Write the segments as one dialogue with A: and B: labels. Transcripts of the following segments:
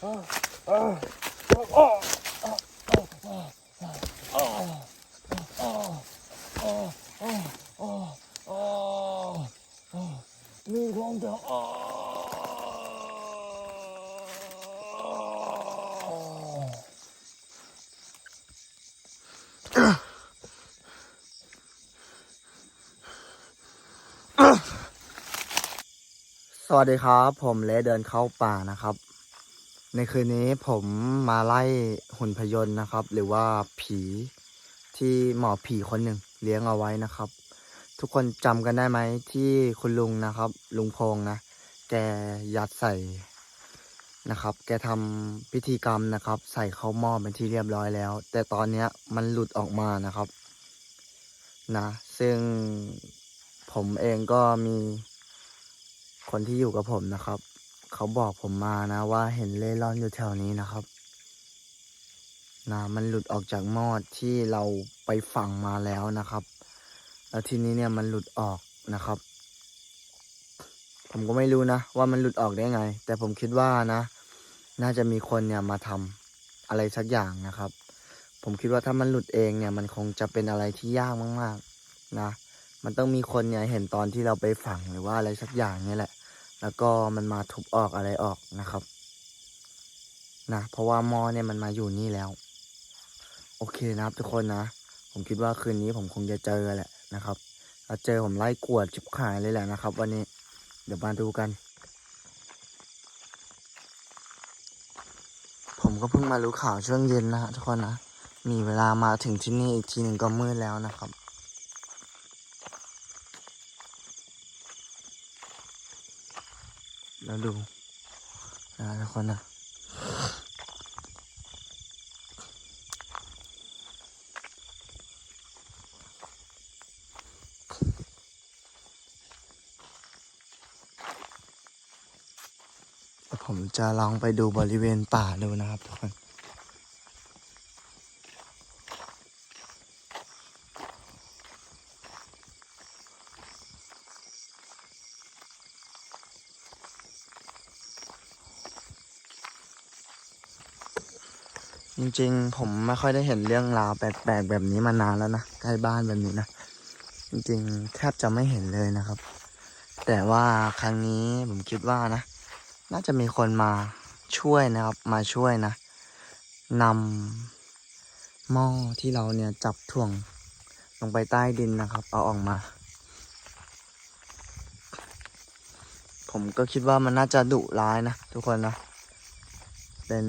A: มีความเดือด
B: สวัสดีครับ ผมเลเดินเข้าป่านะครับ ในคืนนี้ผมมาไล่หุ่นพยนต์นะครับ หรือว่าผีที่หมอผีคนหนึ่งเลี้ยงเอาไว้นะครับ ทุกคนจำกันได้ไหมที่คุณลุงนะครับ ลุงพงนะ แกยัดใส่นะครับ แกทำพิธีกรรมนะครับ ใส่เข้าหม้อเป็นที่เรียบร้อยแล้ว แต่ตอนนี้มันหลุดออกมานะครับนะซึ่งผมเองก็มีคนที่อยู่กับผมนะครับ เขาบอกผมมานะว่าเห็นเล่ร่อนอยู่แถวนี้นะครับนะมันหลุดออกจากม้อที่เราไปฝังมาแล้วนะครับ แล้วทีนี้เนี่ยมันหลุดออกนะครับ ผมก็ไม่รู้นะ ว่ามันหลุดออกได้ไง แต่ผมคิดว่านะ น่าจะมีคนเนี่ยมาทำอะไรสักอย่างนะครับ ผมคิดว่าถ้ามันหลุดเองเนี่ย มันคงจะเป็นอะไรที่ยากมาก ๆ นะ มันต้องมีคนเนี่ยเห็นตอนที่เราไปฝังหรือว่าอะไรสักอย่างนี่แหละ แล้วก็มันมาทุบออกอะไรออกนะครับ นะเพราะว่าหม้อเนี่ยมันมาอยู่นี่แล้ว โอเคนะครับทุกคนนะ ผมคิดว่าคืนนี้ผมคงจะเจอแหละนะครับแล้วเจอผมไล่กวดชิบขายเลยแหละนะครับ วันนี้เดี๋ยวมาดูกัน ผมก็เพิ่งมารู้ข่าวช่วงเย็นนะฮะทุกคนนะมีเวลามาถึงที่นี่อีกทีหนึ่งก็มืดแล้วนะครับ แล้วดูนะทุกคนนะผมจะลองไปดูบริเวณป่าดูนะครับทุกคน ริง ๆ ผมไม่ค่อยได้เห็นเรื่องราวแปลกๆแบบนี้มานานแล้วนะใกล้บ้านแบบนี้นะจริงๆแทบจะไม่เห็นเลยนะครับ แต่ว่าครั้งนี้ผมคิดว่านะ น่าจะมีคนมาช่วยนะครับ มาช่วยนะนำหม้อที่เราเนี่ยจับถ่วงลงไปใต้ดินนะครับ เอาออกมา ผมก็คิดว่ามันน่าจะดุร้ายนะทุกคนนะ เป็น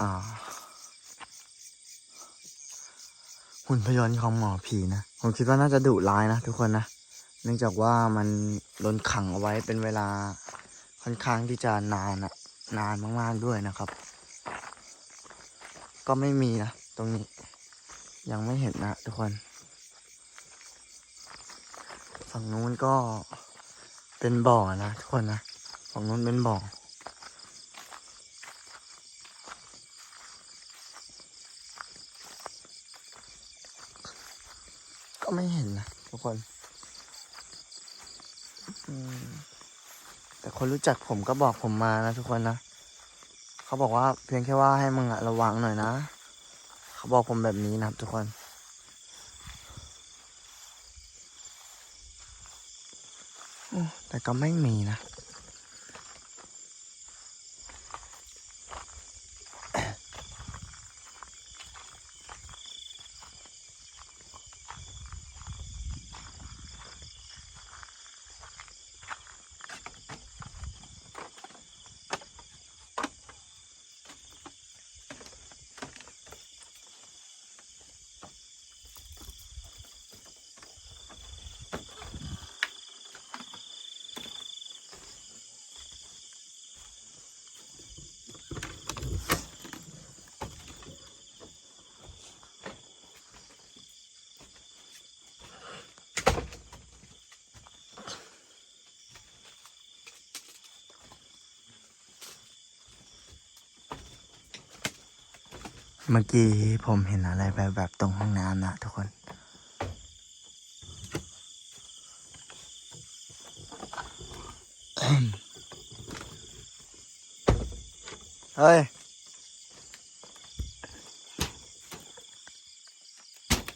B: อ่า หุ่นพยนต์ของหมอผีนะ ผมคิดว่าน่าจะดุร้ายนะทุกคนนะ เนื่องจากว่ามันโดนขังเอาไว้เป็นเวลาค่อนข้างที่จะนานอะนานมากๆด้วยนะครับ ก็ไม่มีนะ ตรงนี้ ยังไม่เห็นนะทุกคน ฝั่งนู้นก็เป็นบ่อนะทุกคนนะ ฝั่งนู้นเป็นบ่อ ไม่เห็นนะทุกคน แต่คนรู้จักผมก็บอกผมมานะทุกคนนะ เขาบอกว่าเพียงแค่ว่าให้มึงอะระวังหน่อยนะ เขาบอกผมแบบนี้นะครับทุกคน แต่ก็ไม่มีนะ เมื่อกี้ผมเห็นอะไรแบบแบบตรงห้องน้ำนะทุกคน เฮ้ย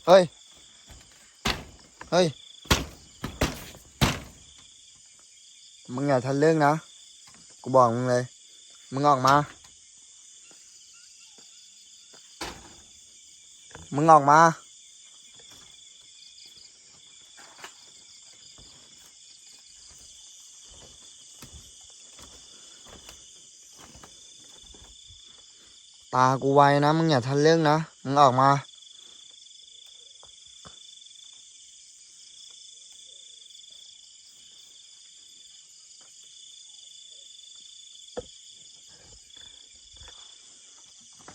B: เฮ้ย เฮ้ย มึงอย่าทันเรื่องนะ กูบอกมึงเลย มึงออกมา มึงออกมา ตากูไวนะ มึงอย่าทันเรื่องนะ มึงออกมา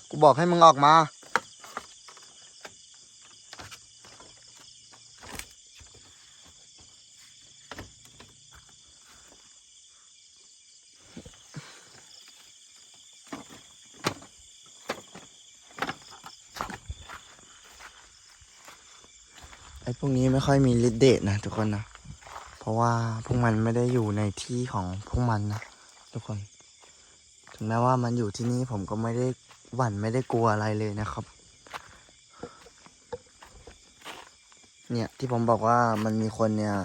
B: กูบอกให้มึงออกมา ไอ้พวกนี้ไม่ ค่อยมีฤทธิ์เดชนะทุกคนนะ เพราะว่าพวกมันไม่ได้อยู่ในที่ของพวกมันนะทุกคน ถึงแม้ว่ามันอยู่ที่นี่ผมก็ไม่ได้หวั่นไม่ได้กลัวอะไรเลยนะครับ เนี่ยที่ผมบอกว่ามันมีคนเนี่ย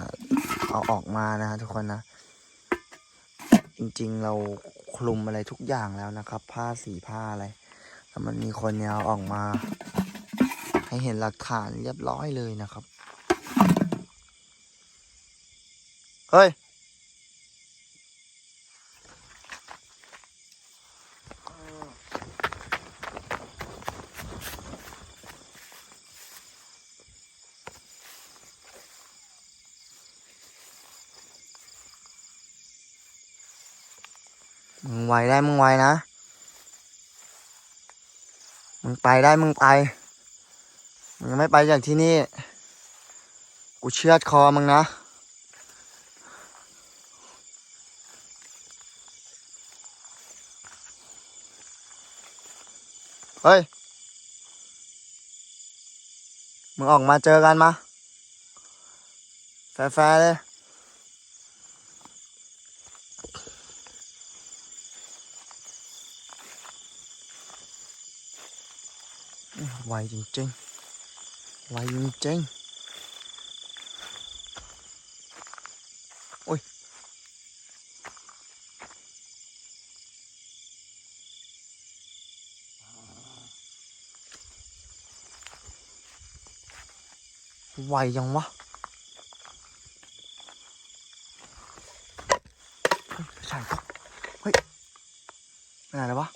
B: เอาออกมานะทุกคนนะ จริงๆเราคลุมอะไรทุกอย่างแล้วนะครับ ผ้าสีผ้าอะไรแต่มันมีคนเนี่ยเอาออกมา ให้เห็นหลักฐานเรียบร้อยเลยนะครับ เฮ้ย มึงไวได้มึงไวนะ มึงไปได้มึงไป มึงไม่ไปจากที่นี่ กูเชือดคอมึงนะ เฮ้ย มึงออกมาเจอกันมาแฟร์ๆเลยไวจริงๆไวจริงๆ ไวยังวะเฮ้ยไม่ใช่ครับเฮ้ยไปไหนแล้ววะ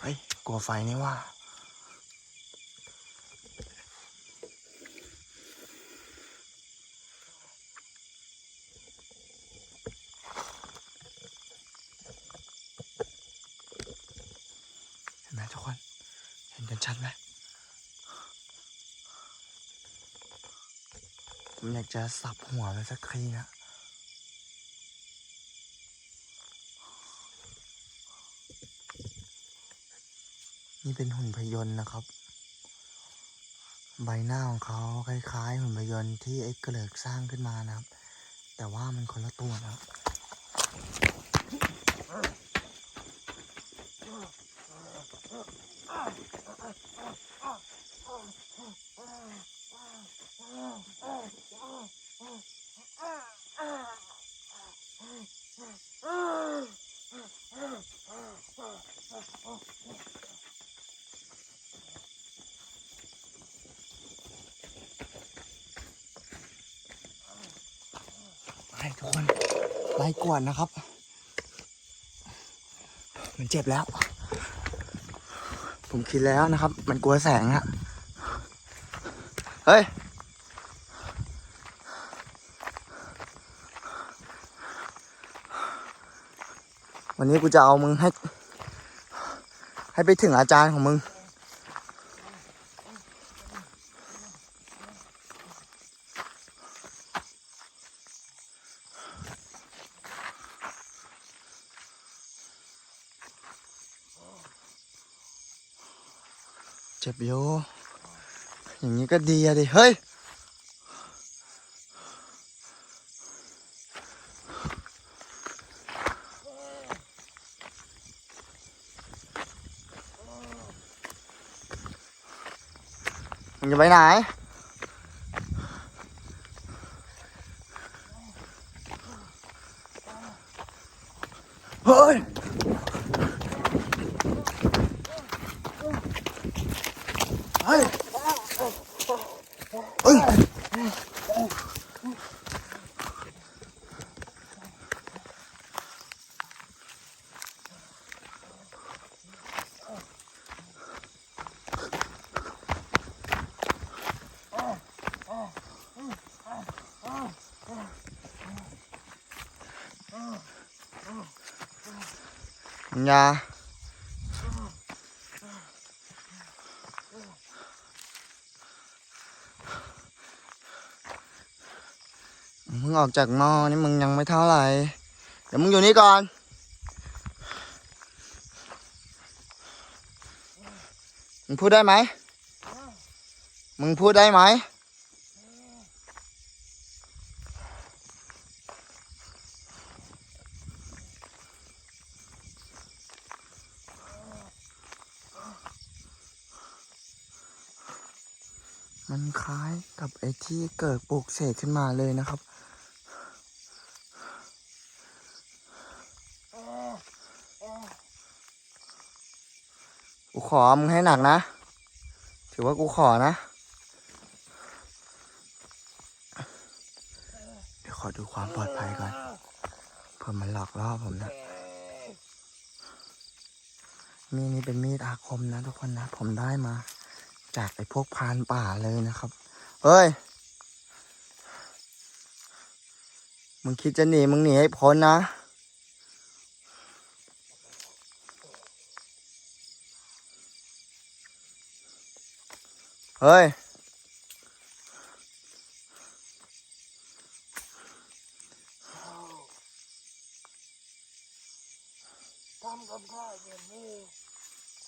B: เฮ้ยกลัวไฟนี่ว่า ไหมทุกคน เห็นกันชัดไหมผมอยากจะสับหัวไปสักทีนะนี่เป็นหุ่นพยนต์นะครับ ใบหน้าของเขาคล้าย ๆ หุ่นพยนต์ที่ไอ้เกลิกสร้างขึ้นมานะครับ แต่ว่ามันคนละตัวนะครับ ไปทุกคนไล่กวดนะครับ มันเจ็บแล้ว ผมคิดแล้วนะครับ มันกลัวแสงอะเฮ้ย วันนี้กูจะเอามึงให้ ให้ไปถึงอาจารย์ของมึง เจ็บอยู่อย่างนี้ก็ดีอะดิเฮ้ยมึงจะไปไหน เฮ้ย เฮ้ย เฮ้ย ยามึ งออกจากหม้อนี่มึงยังไม่เท่าไหร่ เดี๋ยวมึงอยู่นี่ก่อนมึงพูดได้ไหม มึงพูดได้ไหม มันคล้ายกับไอ้ที่เกิดปลูกเสกขึ้นมาเลยนะครับ กูขอมึงให้หนักนะ ถือว่ากูขอนะ เดี๋ยวขอดูความปลอดภัยก่อนเพื่อมันหลอกล่อผมนะ มีดนี้เป็นมีดอาคมนะทุกคนนะ ผมได้มา จากไอ้พวกพานป่าเลยนะครับ เฮ้ย มึงคิดจะหนีมึงหนีให้พ้นนะ เฮ้ย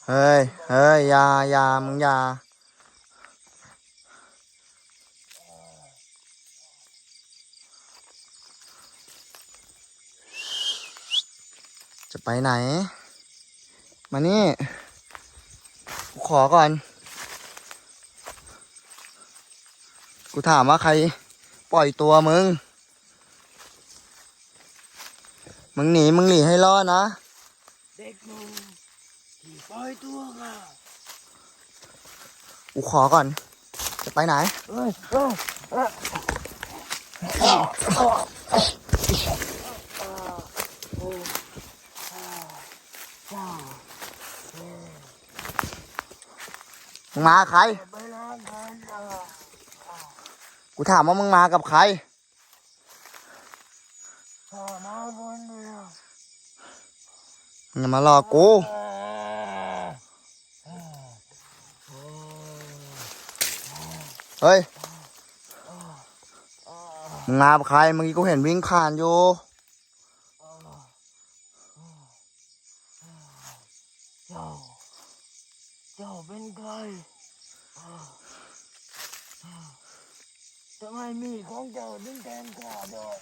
B: เฮ้ย เฮ้ย ยายามึงยาจะไปไหน มานี่ ขอก่อน กูถามว่าใครปล่อยตัวมึง มึงหนี มึงหนีให้รอดนะ
A: เด็กหนุ่มที่ปล่อยตัวค่ะ
B: กูขอก่อน จะไปไหน
A: เอ้ยเอ้ยเอ้ย
B: มึงมากับใคร
A: ไปล้างกันอะ
B: กูถามว่ามึงมากับใคร
A: มาคนเดียว
B: งอย่ามาหลอกกูเฮ้ย มึงมากับใครเมื่อกี้กูเห็นวิ่งผ่านอยู่
A: เจ้า เจ้าเป็นใครทำไมมีดของเจ้าถึงแทงข้าด้วย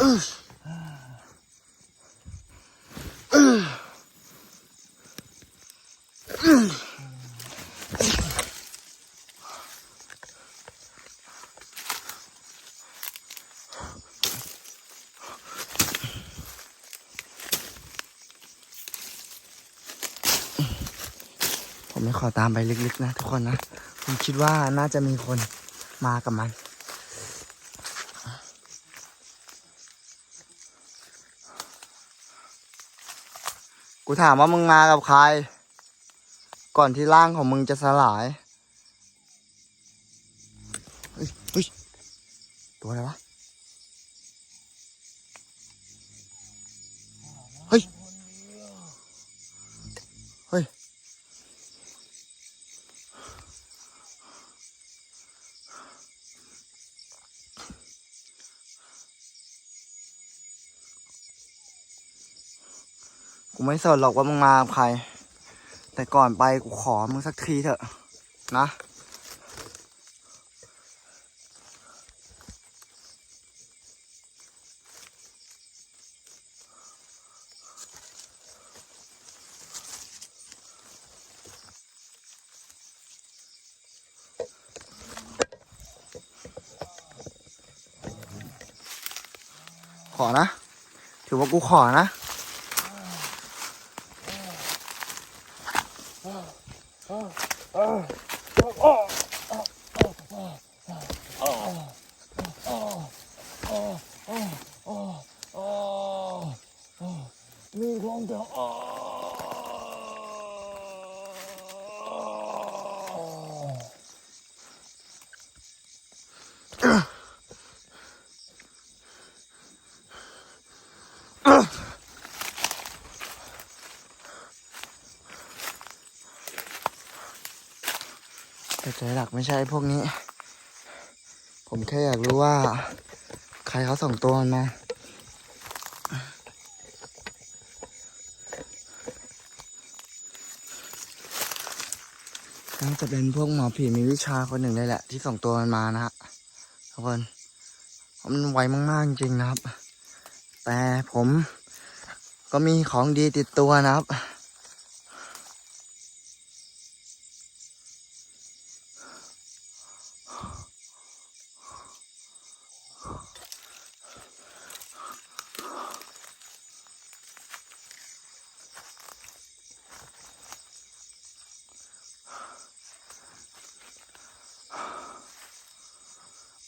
B: ผมไม่ขอตามไปลึกๆนะทุกคนนะ ผมคิดว่าน่าจะมีคนมากับมัน กูถามว่ามึงมากับใคร ก่อนที่ร่างของมึงจะสลาย เฮ้ยเฮ้ยตัวอะไรวะ ไม่สนหรอกว่ามึงมากับใคร แต่ก่อนไปกูขอมึงสักทีเถอะนะขอนะ ถือว่ากูขอนะ
A: มีของเจ้าอ้อ
B: แต่ใจหลักไม่ใช่พวกนี้ ผมแค่อยากรู้ว่า ใครเขาส่งตัวมาน่าจะเป็นพวกหมอผีมีวิชาคนหนึ่งเลยแหละ ที่ส่งตัวมันมานะฮะทุกคนมันไวมากๆจริงๆนะครับ แต่ผมก็มีของดีติดตัวนะครับ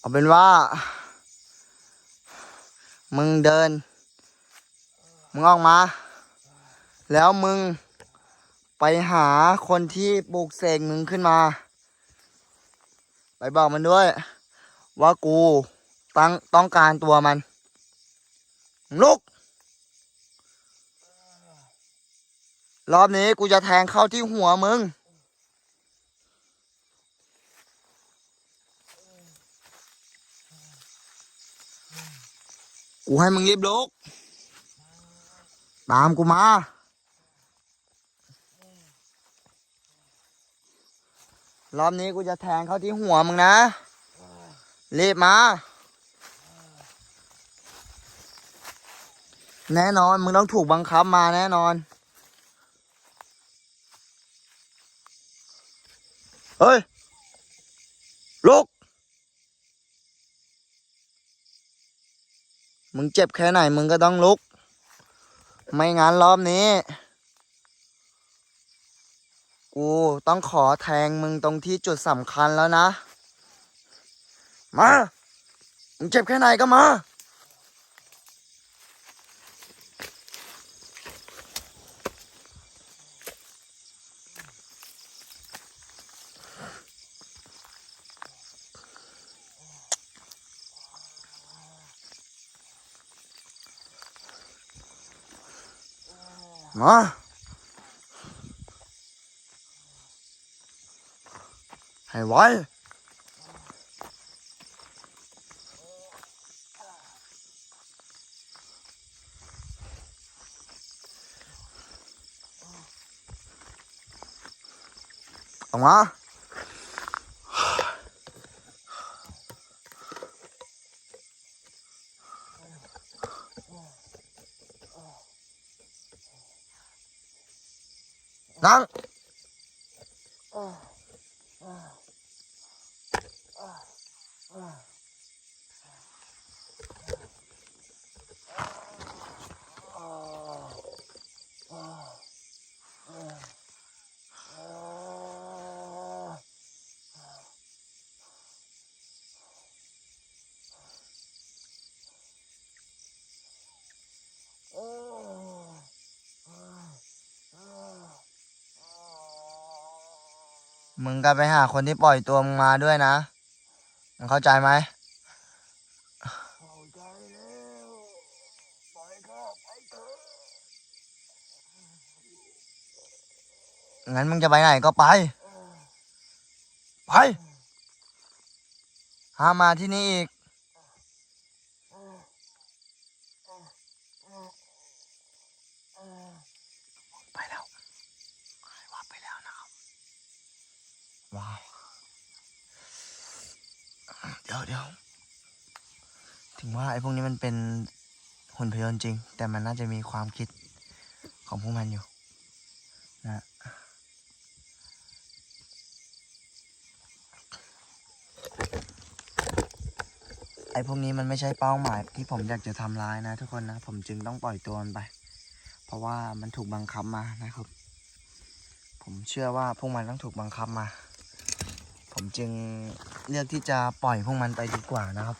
B: เอาเป็นว่า มึงเดิน มึงออกมา แล้วมึงไปหาคนที่ปลูกเสกมึงขึ้นมา ไปบอกมันด้วย ว่ากูตั้งต้องการตัวมันลุก รอบนี้กูจะแทงเข้าที่หัวมึง กูให้มึงรีบลุกตามกูมารอบนี้กูจะแทงเข้าที่หัวมึงนะ รีบมา แน่นอน มึงต้องถูกบังคับมาแน่นอน เฮ้ยลุก มึงเจ็บแค่ไหนมึงก็ต้องลุก ไม่งั้นรอบนี้ กูต้องขอแทงมึงตรงที่จุดสำคัญแล้วนะ มา มึงเจ็บแค่ไหนก็มา มาให้ไวอ มึงก็ไปหาคนที่ปล่อยตัวมึงมาด้วยนะ มึงเข้าใจไหม
A: เข้าใจแล้วปล่อยข้าไปเถอะ
B: งั้นมึงจะไปไหนก็ไป ไป ห้ามมาที่นี่อีก
A: เว้า
B: ว เดี๋ยวเดี๋ยวถึงว่าไอ้พวกนี้มันเป็นหุ่นพยนต์จริง แต่มันน่าจะมีความคิดของพวกมันอยู่นะไอ้พวกนี้มันไม่ใช่เป้าหมายที่ผมอยากจะทำร้ายนะทุกคนนะ ผมจึงต้องปล่อยตัวมันไป เพราะว่ามันถูกบังคับมานะครับ ผมเชื่อว่าพวกมันต้องถูกบังคับมา ผมจึงเลือกที่จะปล่อยพวกมันไปดีกว่านะครับ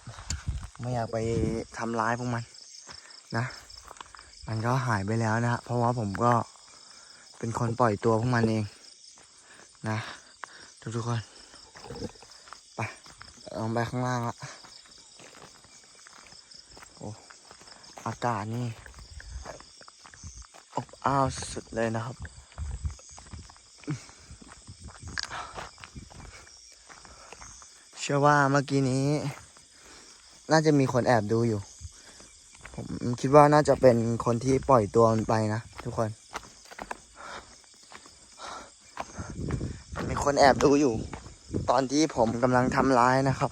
B: ไม่อยากไปทำร้ายพวกมันนะ มันก็หายไปแล้วนะเพราะว่าผมก็เป็นคนปล่อยตัวพวกมันเองนะทุกๆคนไปลงไปข้างล่างละโอ้อากาศนี่อบอ้าวสุดเลยนะครับ เชื่อว่าเมื่อกี้นี้ น่าจะมีคนแอบดูอยู่ ผมคิดว่าน่าจะเป็นคนที่ปล่อยตัวมันไปนะทุกคน มีคนแอบดูอยู่ ตอนที่ผมกำลังทำร้ายนะครับ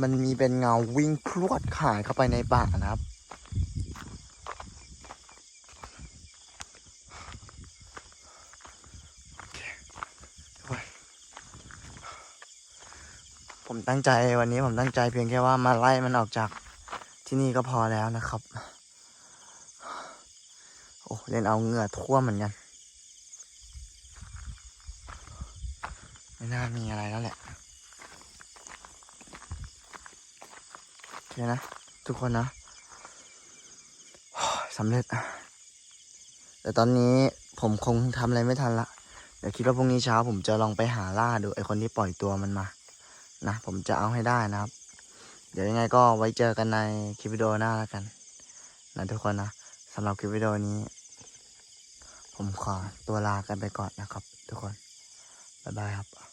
B: มันมีเป็นเงาวิ่งพรวดขายเข้าไปในป่านะครับ ตั้งใจวันนี้ผมตั้งใจเพียงแค่ว่ามาไล่มันออกจากที่นี่ก็พอแล้วนะครับ โอ้เล่นเอาเหงื่อท่วมเหมือนกัน ไม่น่ามีอะไรแล้วแหละโอเคนะ ทุกคนนะสำเร็จ แต่ตอนนี้ผมคงทำอะไรไม่ทันละ เดี๋ยวคิดว่าพรุ่งนี้เช้าผมจะลองไปหาล่าดูไอคนที่ปล่อยตัวมันมา นะผมจะเอาให้ได้นะครับ เดี๋ยวยังไงก็ไว้เจอกันในคลิปวิดีโอหน้าแล้วกัน นะทุกคนนะสำหรับคลิปวิดีโอนี้ ผมขอตัวลากันไปก่อนนะครับ ทุกคนบ๊ายบายครับ